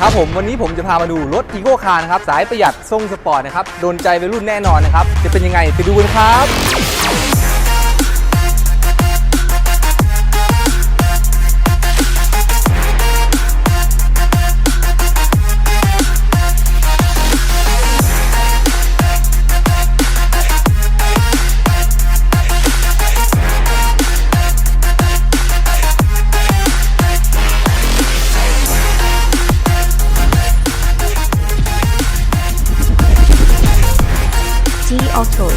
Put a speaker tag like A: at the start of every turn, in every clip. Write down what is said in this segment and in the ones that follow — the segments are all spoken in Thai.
A: ครับผมวันนี้ผมจะพามาดูรถอีโ c คาร์นะครับ สายประหยัดทรงสปอร์ตนะครับ โดนใจวัยรุ่นแน่นอนนะครับ จะเป็นยังไงไปดูกันครับ
B: G Auto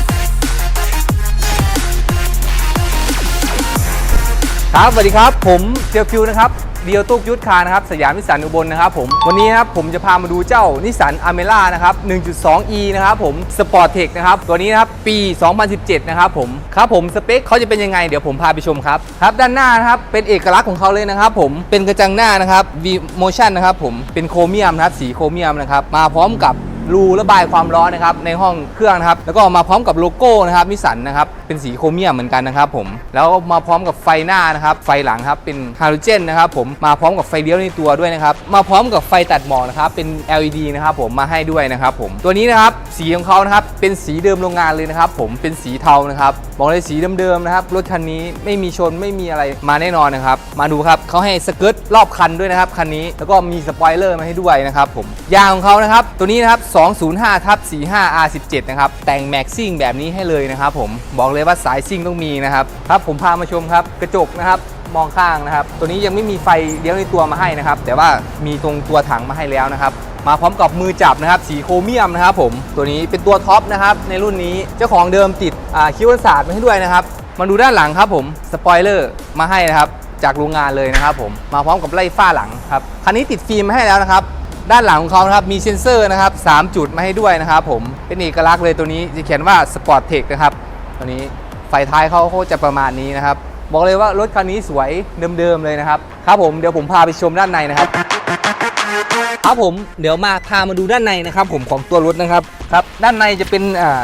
A: ครับสวัสดีครับ ผมเซียวคิวนะครับเดียวตุ๊กยุทธคาร์นะครับสยามนิสสันอุบลนะครับผมวันนี้นะครับผมจะพามาดูเจ้านิสสันอเมร่านะครับ 1.2e นะครับผมสปอร์ตเทคนะครับตัวนี้นะครับปี 2017 นะครับผมครับผมสเปคเขาจะเป็นยังไงเดี๋ยวผมพาไปชมครับครับด้านหน้านะครับเป็นเอกลักษณ์ของเขาเลยนะครับผมเป็นกระจังหน้านะครับ V Motion นะครับผมเป็นโครเมียมนะครับสีโครเมียมนะครับมาพร้อมกับ รูระบายความร้อนนะครับในห้องเครื่องนะครับแล้วก็มาพร้อมกับโลโก้นะครับมิสันนะครับ เป็นสีโครเมียมเหมือนกันนะครับผมแล้วมาพร้อมกับไฟหน้านะครับไฟหลังครับเป็นฮาโลเจนนะครับผมมาพร้อมกับไฟเลี้ยวในตัวด้วยนะครับมาพร้อมกับไฟตัดหมอกนะครับเป็น LED นะครับผมมาให้ด้วยนะครับผมตัวนี้นะครับสีของเขานะครับเป็นสีเดิมโรงงานเลยนะครับผมเป็นสีเทานะครับบอกเลยสีเดิมๆนะครับรถคันนี้ไม่มีชนไม่มีอะไรมาแน่นอนนะครับมาดูครับเขาให้สเกิร์ตรอบคันด้วยนะครับคันนี้แล้วก็มีสปอยเลอร์มาให้ด้วยนะครับผมยางของเขานะครับตัวนี้นะครับ205ทับ45 R17 นะครับแต่งแม็กซิ่งแบบนี้ให้เลยนะครับผมบอกเลยว่าสายซิ่งต้องมีนะครับครับผมพามาชมครับกระจกนะครับมองข้างนะครับ ตัวนี้ยังไม่มีไฟเลี้ยวในตัวมาให้นะครับ แต่ว่ามีตรงตัวถังมาให้แล้วนะครับ มาพร้อมกับมือจับนะครับสีโครเมียมนะครับผมตัวนี้เป็นตัวท็อปนะครับในรุ่นนี้เจ้าของเดิมติดอ่าคิ้วศาสตร์มาให้ด้วยนะครับมาดูด้านหลังครับผมสปอยเลอร์มาให้นะครับจากโรงงานเลยนะครับผมมาพร้อมกับไล่ฝ้าหลังครับคันนี้ติดฟิล์มมาให้แล้วนะครับด้านหลังของเขานะครับมีเซ็นเซอร์นะครับ3จุดมาให้ด้วยนะครับผมเป็นเอกลักษณ์เลยตัวนี้จะเขียนว่า Sport Tech นะครับ ตัวนี้ไฟท้ายเขาจะประมาณนี้นะครับ บอกเลยว่ารถคันนี้สวยเดิมๆเลยนะครับ ครับผมเดี๋ยวผมพาไปชมด้านในนะครับ ครับผมเดี๋ยวมาพามาดูด้านในนะครับ ผมของตัวรถนะครับครับ ด้านในจะเป็นอ่า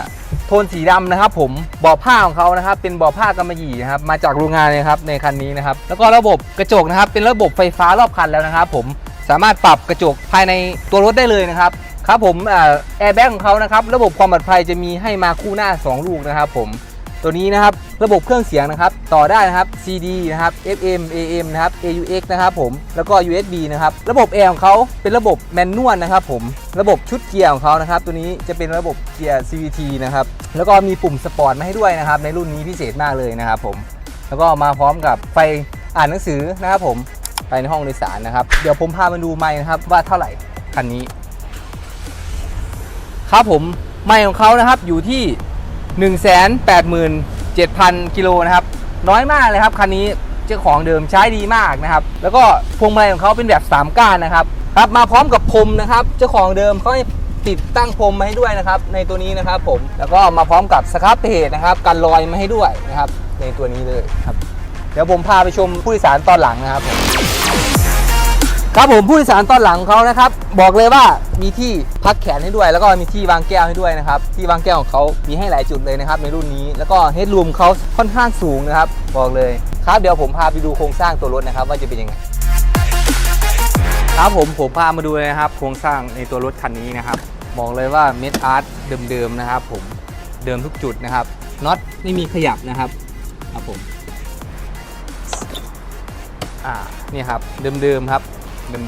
A: โทนสีดำนะครับ ผมเบาะผ้าของเขานะครับ เป็นเบาะผ้ากำมะหยี่นะครับ มาจากโรงงานเลยครับในคันนี้นะครับ แล้วก็ระบบกระจกนะครับ เป็นระบบไฟฟ้ารอบคันแล้วนะครับ ผมสามารถปรับกระจกภายในตัวรถได้เลยนะครับ ครับผมแอร์แบ็กของเขานะครับระบบความปลอดภัยจะมีให้มาคู่หน้า 2 ลูกนะครับผมตัวนี้นะครับระบบเครื่องเสียงนะครับต่อได้นะครับ CD นะครับ FM AM นะครับ AUX นะครับผมแล้วก็ USB นะครับระบบแอร์ของเขาเป็นระบบแมนนวลนะครับผมระบบชุดเกียร์ของเขานะครับตัวนี้จะเป็นระบบเกียร์ CVT นะครับแล้วก็มีปุ่มสปอร์ตมาให้ด้วยนะครับในรุ่นนี้พิเศษมากเลยนะครับผมแล้วก็มาพร้อมกับไฟอ่านหนังสือนะครับผมไปในห้องโดยสารนะครับเดี๋ยวผมพามาดูไมค์นะครับว่าเท่าไหร่คันนี้ ครับผมไมค์ของเขานะครับอยู่ที่ 187,000กิโลนะครับ น้อยมากเลยครับคันนี้เจ้าของเดิมใช้ดีมากนะครับ แล้วก็พวงมาลัยของเขาเป็นแบบ 3 ก้านนะครับครับมาพร้อมกับพรมนะครับ เจ้าของเดิมเขาให้ติดตั้งพรมมาให้ด้วยนะครับ ในตัวนี้นะครับผมแล้วก็มาพร้อมกับสครับเพจนะครับกันรอยมาให้ด้วยนะครับ ในตัวนี้เลยครับ เดี๋ยวผมพาไปชมผู้โดยสารตอนหลังนะครับผม ครับผมผู้โดยสารตอนหลังเขานะครับ บอกเลยว่ามีที่พักแขนให้ด้วย แล้วก็มีที่วางแก้วให้ด้วยนะครับ ที่วางแก้วของเขามีให้หลายจุดเลยนะครับในรุ่นนี้ แล้วก็เฮดรูมเขาค่อนข้างสูงนะครับ บอกเลย ครับเดี๋ยวผมพาไปดูโครงสร้างตัวรถนะครับว่าจะเป็นยังไงครับผมผมพามาดูเลยนะครับ โครงสร้างในตัวรถคันนี้นะครับ บอกเลยว่าเม็ดอาร์ตเดิมๆนะครับ ผมเดิมทุกจุดนะครับน็อตไม่มีขยับนะครับครับผมอ่านี่ครับเดิมๆครับ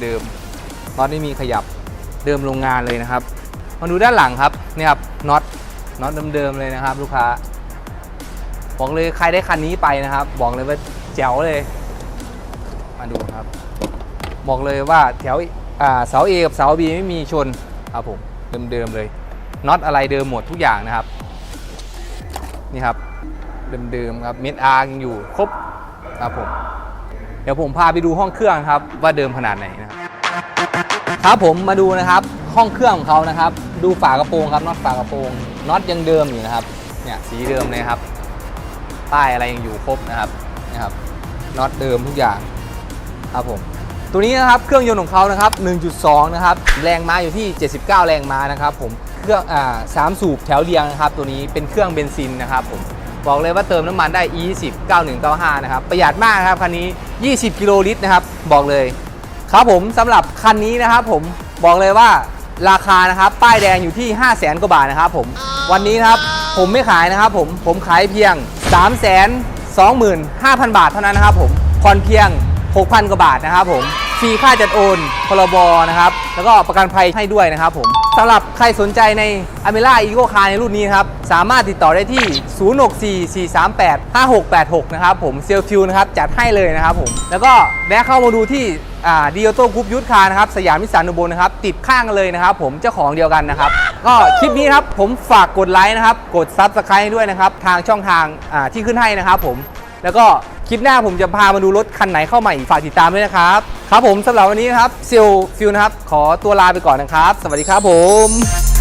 A: เดิมๆน็อตไม่มีขยับเดิมโรงงานเลยนะครับ มาดูด้านหลังครับเนี่ยครับน็อตน็อตเดิมๆเลยนะครับ ลูกค้า บอกเลยใครได้คันนี้ไปนะครับ บอกเลยว่าแจ๋วเลย มาดูครับ บอกเลยว่าแถวอ่าเสา A กับเสา B ไม่มีชนครับผมเดิมๆเลยน็อตอะไรเดิมหมดทุกอย่างนะครับ นี่ครับเดิมๆครับเม็ดอาร์ยังอยู่ครบครับผม ดี๋ยวผมพาไปดูห้องเครื่องครับว่าเดิมขนาดไหนนะครับครับผมมาดูนะครับห้องเครื่องของเขานะครับ ดูฝากระโปรงครับน็อตฝากระโปรงน็อตยังเดิมอยู่นะครับเนี่ยสีเดิมเลยครับป้ายอะไรยังอยู่ครบนะครับนะครับน็อตเดิมทุกอย่างครับผมตัวนี้นะครับเครื่องยนต์ของเขานะครับ 1.2 นะครับแรงม้าอยู่ที่ 79 แรงม้านะครับผมเครื่องอ่าสามสูบแถวเรียงนะครับ ตัวนี้เป็นเครื่องเบนซินนะครับผม บอกเลยว่าเติมน้ำมันได้ E10 9195 นะครับ ประหยัดมากครับคันนี้ 20 กิโลลิตรนะครับ บอกเลย ครับผมสำหรับคันนี้นะครับผมบอกเลยว่าราคานะครับ ป้ายแดงอยู่ที่ 5 0 0แสนกว่าบาทนะครับผม วันนี้นะครับผมไม่ขายนะครับผม ผมขายเพียง 3 2 5 0 0 0 บาทเท่านั้นนะครับผมผ่อนเพียง 6,000 กว่าบาทนะครับผม ฟรีค่าจัดโอนพรบนะครับ แล้วก็ประกันภัยให้ด้วยนะครับผม สำหรับใครสนใจใน a m e r a e c o Car ในรุ่นนี้ครับ สามารถติดต่อได้ที่ 0644385686 นะครับผมเซลฟิวนะครับ จัดให้เลยนะครับผม แล้วก็แวะเข้ามาดูที่ดีโอโต้กรุ๊ปยุทธคาร์นะครับ สยามวิสานุบลนะครับ ติดข้างกันเลยนะครับผมเจ้าของเดียวกันนะครับ ก็คลิปนี้ครับ ผมฝากกดไลค์นะครับ กดซับสไครต์ด้วยนะครับ ทางช่องทางที่ขึ้นให้นะครับผมแล้วก็ คลิปหน้าผมจะพามาดูรถคันไหนเข้าใหม่ฝากติดตามด้วยนะครับ ครับผมสำหรับวันนี้นะครับซิลฟิลนะครับ ขอตัวลาไปก่อนนะครับ สวัสดีครับผม